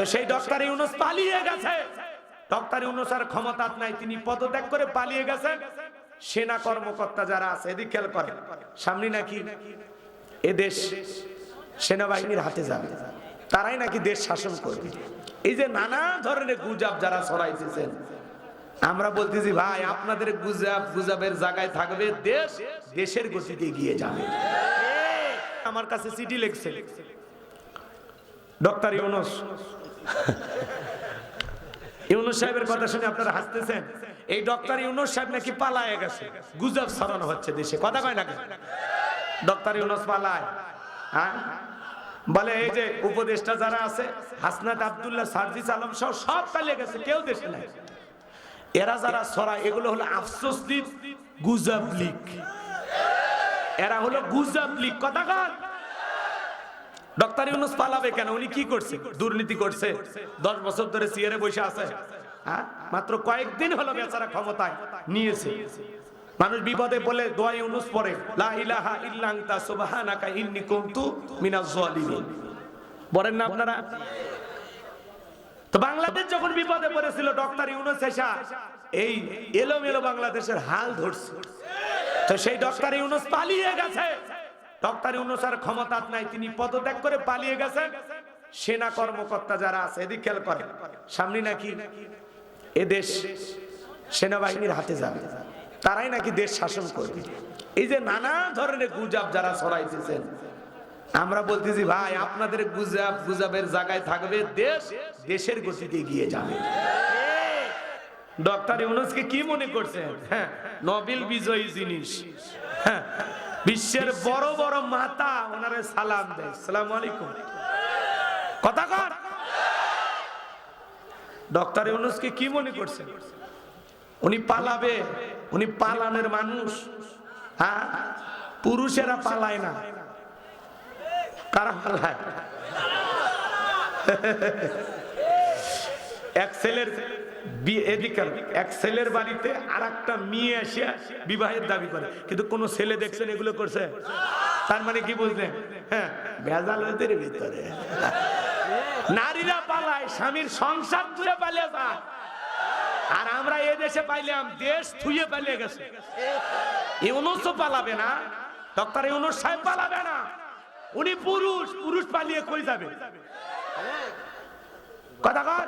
তো সেই ডক্টর ইউনুস পালিয়ে গেছে। ডক্টর ইউনুস আর ক্ষমতা নাই, তিনি পদত্যাগ করে পালিয়ে গেছেন সেনা কর্মকর্তা যারা আছে, এদিক খেয়াল করেন। সামনে নাকি এদেশ সেনাবাহিনীর হাতে যাবে। তারাই নাকি দেশ শাসন করবে। এই যে নানা ধরনের গুজাব যারা ছড়াইতেছেন, আমরা বলতেছি, ভাই, আপনাদের গুজাব গুজাবের জায়গায় থাকবে দেশ, দেশের গতিতে এগিয়ে যাবে। আমার কাছে চিঠি লিখছে। ডক্টর ইউনুস ইউনুস সাহেবের কথা শুনে আপনারা হাসতেছেন। এই ডক্টর ইউনুস সাহেব নাকি পালায় গেছে। গুজব ছড়ানো হচ্ছে দেশে। কথা কয় না ডক্টর ইউনুস পালায়। হ্যাঁ? বলে, এই যে উপদেষ্টা যারা আছে, হাসনাত আব্দুল্লাহ, সার্জিস আলম সহ সব পালিয়ে গেছে, কেউ দেশে নাই। এরা যারা ছড়ায়, এগুলো হলো আফসোস লীগ গুজব লীগ। এরা হলো গুজব লীগ। কথা কর ডক্টর ইউনুস পালাবে কেন? উনি কি করছে? দুর্নীতি করছে। দশ বছর ধরে সিয়ারে বসে আছে। হ্যাঁ? মাত্র কয়েকদিন হলো বেচারা ক্ষমতায়। নিয়েছে। মানুষ বিপদে বলে বলেন না আপনারা? তো বাংলাদেশ যখন বিপদে পড়েছিল, ডক্টর ইউনুস এসা এই এলোমেলো বাংলাদেশের হাল ধরছে। তো সেই ডক্টর ইউনুস পালিয়ে গেছে। ডক্টর ইউনুস আর ক্ষমতা নাই, তিনি পদত্যাগ করে পালিয়ে গেছেন। সেনা কর্মকর্তা যারা আছে, এদিক খেয়াল করেন। সামনে নাকি এদেশ সেনাবাহিনীর হাতে যাবে। তারাই নাকি দেশ শাসন করবে। এই যে নানা ধরনের গুজাব যারা ছড়াইতেছেন, আমরা বলতেছি, ভাই, আপনাদের গুজাব গুজাবের জায়গায় থাকবে, দেশ দেশের গতিতে গিয়ে যাবে। ডক্টর ইউনুসকে কি মনে করছেন? হ্যাঁ নোবেল বিজয়ী জিনিস। হ্যাঁ বিশ্বের বড় বড় মাতা ওনারে সালাম দেয়। সালাম আলাইকুম। কথা কর ডক্টর ইউনুসকে কি মনে করছেন? উনি পালাবে উনি পালানের মানুষ। হ্যাঁ? পুরুষেরা পালায় না। কারা পালায়? এক ছেলের ছেলের বাড়িতে মেয়ে এসে বিবাহের দাবি করে। কিন্তু কোন ছেলে দেখছেন এগুলো করছে? তার মানে কি হ্যাঁ নারীরা পালায়, স্বামীর সংসার তুলে পালিয়ে আর আমরা এ দেশে পাইলাম, দেশ থুয়ে পালিয়ে গেছে। ইউনুস পালাবে না, ডক্টর ইউনুস সাহেব পালাবে না। উনি পুরুষ পুরুষ পালিয়ে কই যাবে? কথা কর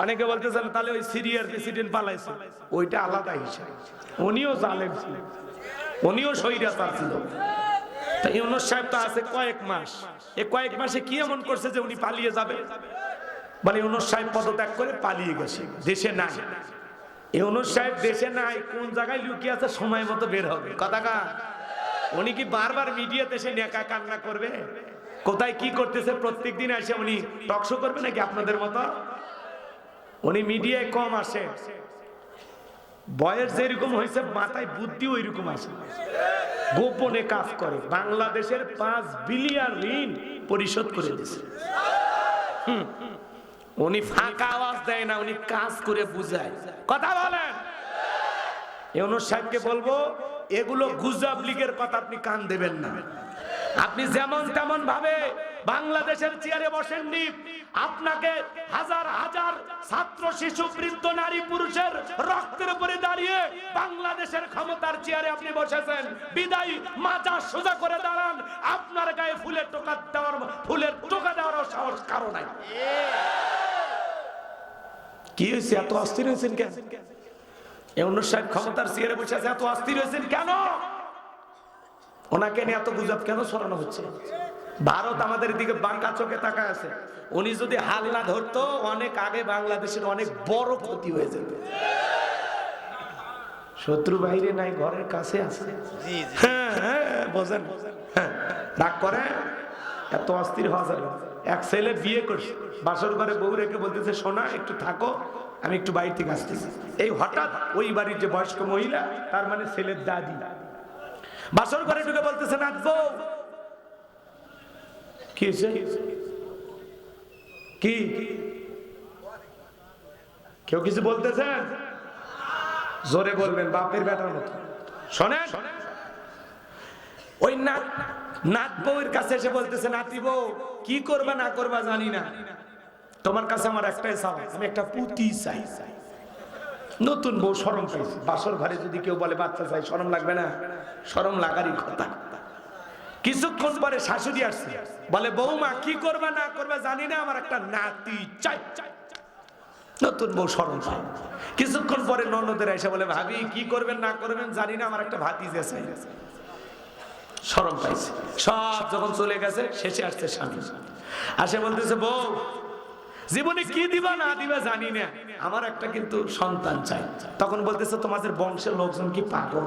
অনেকে বলতেছেন তাহলে ওই সিরিয়ার প্রেসিডেন্ট পালাইছে। ওইটা আলাদা হিসাব। উনিও জালেম ছিলেন উনিও স্বৈরাচার ছিল। তা ইউনুস সাহেব তো আছে কয়েক মাস। এই কয়েক মাসে কি এমন করছে যে উনি পালিয়ে যাবে? মানে ইউনুস সাহেব পদত্যাগ করে পালিয়ে গেছে দেশে নাই। ইউনুস সাহেব দেশে নাই কোন জায়গায় লুকিয়ে আছে সময় মতো বের হবে। কথা কা? উনি কি বারবার মিডিয়াতে এসে নেকা কান্না করবে? কোথায় কি করতেছে প্রত্যেক দিন এসে উনি টকশো করবে নাকি আপনাদের মতো? উনি মিডিয়ায় কম আসে। বয়স যেরকম হয়েছে, মাথায় বুদ্ধি ওই রকম আসে। গোপনে কাজ করে। বাংলাদেশের পাঁচ বিলিয়ন ঋণ পরিশোধ করে দিয়েছে। উনি ফাঁকা আওয়াজ দেয় না, উনি কাজ করে বুঝায়। কথা বলেন। ইউনুস সাহেবকে বলব, এগুলো গুজব লীগের কথা আপনি কান দেবেন না। আপনি যেমন তেমন ভাবে বাংলাদেশের চেয়ারে বসেননি। আপনাকে হাজার হাজার ছাত্র, শিশু, বৃদ্ধ, নারী, পুরুষের রক্তের উপরে দাঁড়িয়ে বাংলাদেশের ক্ষমতার চেয়ারে আপনি বসেছেন। বিদায়, মাজা সোজা করে দাঁড়ান। আপনার গায়ে ফুলের টোকা দেওয়ার, ফুলের টোকা দেওয়ার সাহস কারও নাই। কি হয়েছে? এত অস্থির হয়েছেন কেন? ইউনুস সাহেব ক্ষমতার চেয়ারে বসে এত অস্থির হয়েছেন কেন? ওনাকে নিয়ে এত গুজব কেন ছড়ানো হচ্ছে? ভারত আমাদের দিকে বাঁকা চোখে তাকায় আছে। উনি যদি হাল না ধরতো অনেক আগে বাংলাদেশের অনেক বড় ক্ষতি হয়ে যেত। শত্রু বাইরে নাই ঘরের কাছে আছে। হ্যাঁ হ্যাঁ বোঝেন। হ্যাঁ রাগ করে এত অস্থির হওয়া যাবে এক ছেলে বিয়ে করছে বাসর ঘরে বউ রেখে বলতেছে সোনা একটু থাকো আমি একটু বাড়ি থেকে আসতেছি। এই হঠাৎ ওই বাড়ির যে বয়স্ক মহিলা তার মানে ছেলের দাদি। বাসর ঘরে ঢুকে বলতেছে নাচবো কি কেউ কিছু বলতেছেন জোরে বলবেন, বাপের বেটার মতো। ওই নাত কাছে এসে বলতেছে, নাতি বউ, কি করবা, না করবা জানি না। তোমার কাছে আমার একটাই চাওয়া, আমি একটা পুতি চাই। নতুন বউ সরম পাইছি। বাসর ঘরে যদি কেউ বলে, বাচ্চা চাই সরম লাগবে না। সরম লাগারই কথা। কিছুক্ষণ পরে শাশুড়ি আসছে। বলে বৌমা কি করবে, না করবে জানি না, আমার একটা নাতি চাই। নতুন বউ পায় কিছুক্ষণ পরে ননদের এসে বলে, ভাবি, কি করবেন, না করবেন জানি না, আমার একটা ভাতিজে চাই। সরম পাইছে। সব যখন চলে গেছে, শেষে আসছে স্বামী। আসে বলতেছে, বউ, জীবনে কি দিবা, না দিবা জানি না। আমার একটা কিন্তু সন্তান চাই। তখন বলতেছে, তোমাদের বংশের লোকজন কি পাগল?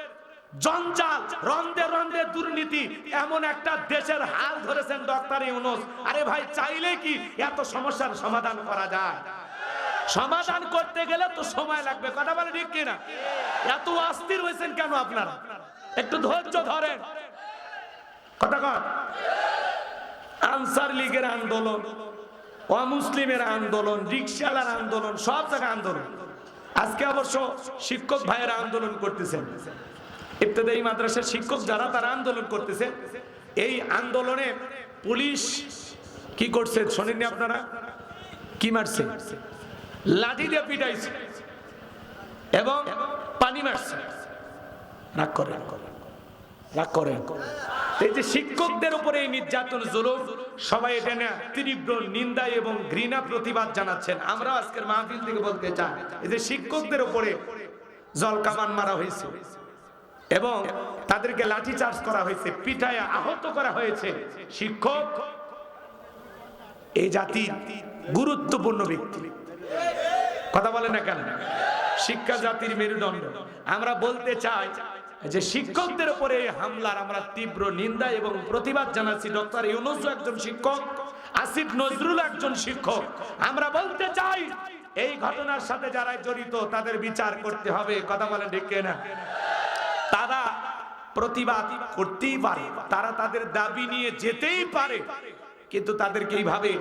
জঞ্জাল রন্দে রন্দে দুর্নীতি, এমন একটা দেশের হাল ধরেছেন ডক্টর ইউনুস। আরে ভাই, চাইলে কি এত সমস্যার সমাধান করা যায়? সমাধান করতে গেলে তো সময় লাগবে, কথা বলে ঠিক কিনা? এত অস্থির হয়েছেন কেন আপনারা? একটু ধৈর্য ধরেন। কথা কন। আনসার লীগের আন্দোলন, অমুসলিমের আন্দোলন রিক্সালার আন্দোলন, সব জায়গায় আন্দোলন। আজকে অবশ্য শিক্ষক ভাইয়েরা আন্দোলন করতেছেন। ইত্যাদি মাদ্রাসার শিক্ষক যারা তারা আন্দোলন করতেছে। এই আন্দোলনে পুলিশ কি করছে শোনেননি আপনারা? কি মারছে? লাঠি দিয়ে পিটাইছে এবং পানি মারছে। রাগ করে রাগ করে এই যে শিক্ষকদের উপরে এই নির্যাতন, জুলুম, সবাই এটা না তীব্র নিন্দা এবং ঘৃণা প্রতিবাদ জানাচ্ছেন। আমরা আজকের মাহফিল থেকে বলতে চাই, এই যে শিক্ষকদের উপরে জল কামান মারা হয়েছে। এবং তাদেরকে লাঠি চার্জ করা হয়েছে পিঠায় আহত করা হয়েছে। শিক্ষক, এই জাতি গুরুত্বপূর্ণ ব্যক্তি। কথা বলে না কেন? শিক্ষা জাতির মেরুদণ্ড। আমরা বলতে চাই যে শিক্ষকদের উপরে হামলার আমরা তীব্র নিন্দা এবং প্রতিবাদ জানাচ্ছি। ডক্টর ইউনুস একজন শিক্ষক, আসিফ নজরুল একজন শিক্ষক। আমরা বলতে চাই, এই ঘটনার সাথে যারা জড়িত তাদের বিচার করতে হবে। কথা বলেন ঠিক না তারা প্রতিবাদ করতেই পারে। তারা তাদের দাবি নিয়ে যেতেই পারে। কিন্তু তাদেরকে এইভাবে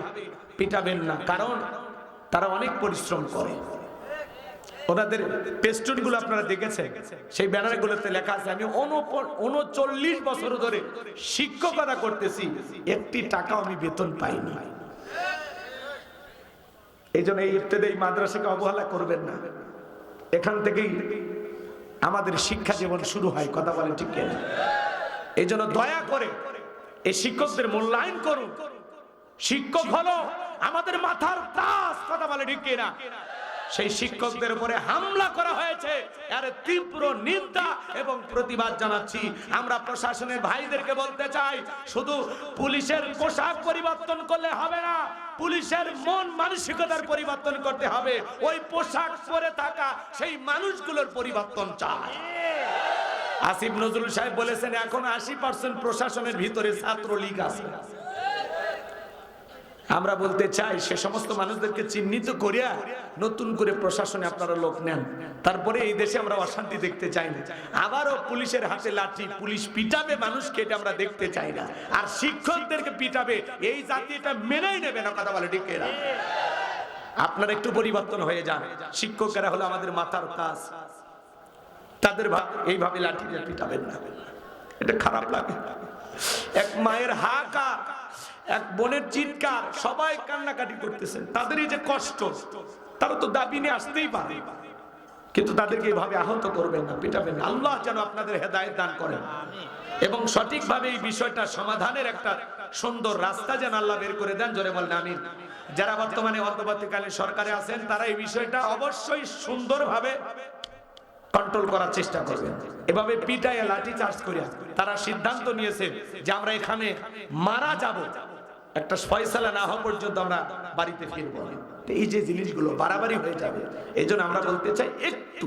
পিটাবেন না। কারণ তারা অনেক পরিশ্রম করে। ওনাদের পেস্টুনগুলো আপনারা দেখেছেন? সেই ব্যানার গুলোতে লেখা আছে, আমি উনচল্লিশ বছর ধরে শিক্ষকতা করতেছি। একটি টাকাও আমি বেতন পাইনি। এই জন্য এই ইত্যাদি এই মাদ্রাসাকে অবহেলা করবেন না। এখান থেকেই আমাদের শিক্ষা জীবন শুরু হয়, কথা বলেন ঠিক কেন? এই জন্য দয়া করে এই শিক্ষকদের মূল্যায়ন করুন। শিক্ষক হলো আমাদের মাথার তাস, কথা বলে ঠিক কিনা? সেই শিক্ষকদের উপরে হামলা করা হয়েছে। এর তীব্র নিন্দা এবং প্রতিবাদ জানাচ্ছি। আমরা প্রশাসনের ভাইদেরকে বলতে চাই, শুধু পুলিশের পোশাক পরিবর্তন করলে হবে না, পুলিশের মন মানসিকতার পরিবর্তন করতে হবে। ওই পোশাক পরে থাকা সেই মানুষগুলোর পরিবর্তন চায় আসিফ নজরুল সাহেব বলেছেন, এখন আশি পার্সেন্ট প্রশাসনের ভিতরে ছাত্রলীগ আছে। আমরা বলতে চাই, সে সমস্ত মানুষদেরকে চিহ্নিত করিয়া নতুন করে প্রশাসনে আপনারা লোক নেন। তারপরে এই দেশে আমরা অশান্তি দেখতে চাই না। আবারও পুলিশের হাতে লাঠি, পুলিশ পিটাবে মানুষকে, এটা আমরা দেখতে চাই না। আর শিক্ষকদেরকে পিটাবে, এই জাতি এটা মেনেই নেবে না, কথা বলে ঠিক এরা আপনার একটু পরিবর্তন হয়ে যান। শিক্ষকেরা হলো আমাদের মাথার কাজ। তাদের এইভাবে লাঠি পিটাবেন না। এটা খারাপ লাগে। এক মায়ের হাহাকার এক বোনের চিৎকার, সবাই কান্নাকাটি করতেছেন। তাদের এই যে কষ্ট, তারা তো দাবি নিয়ে আসতেই পারে। কিন্তু তাদেরকে এইভাবে আহত করবেন না, পিটাবেন আল্লাহ যেন আপনাদের হেদায়েত দান করেন। এবং সঠিকভাবে এই বিষয়টা সমাধানের একটা সুন্দর রাস্তা যেন আল্লাহ বের করে দেন, জোরে বলেন, আমিন। যারা বর্তমানে অন্তর্বর্তীকালীন সরকারে আছেন, তারা এই বিষয়টা অবশ্যই সুন্দরভাবে কন্ট্রোল করার চেষ্টা করবেন। এভাবে পিটাইয়া লাঠি চার্জ করিয়া তারা সিদ্ধান্ত নিয়েছে যে আমরা এখানে মারা যাব। একটা ফয়সালা না হওয়া পর্যন্ত আমরা বাড়িতে ফিরবো এই যে জিনিসগুলো বাড়াবাড়ি হয়ে যাবে, এই আমরা বলতে চাই একটু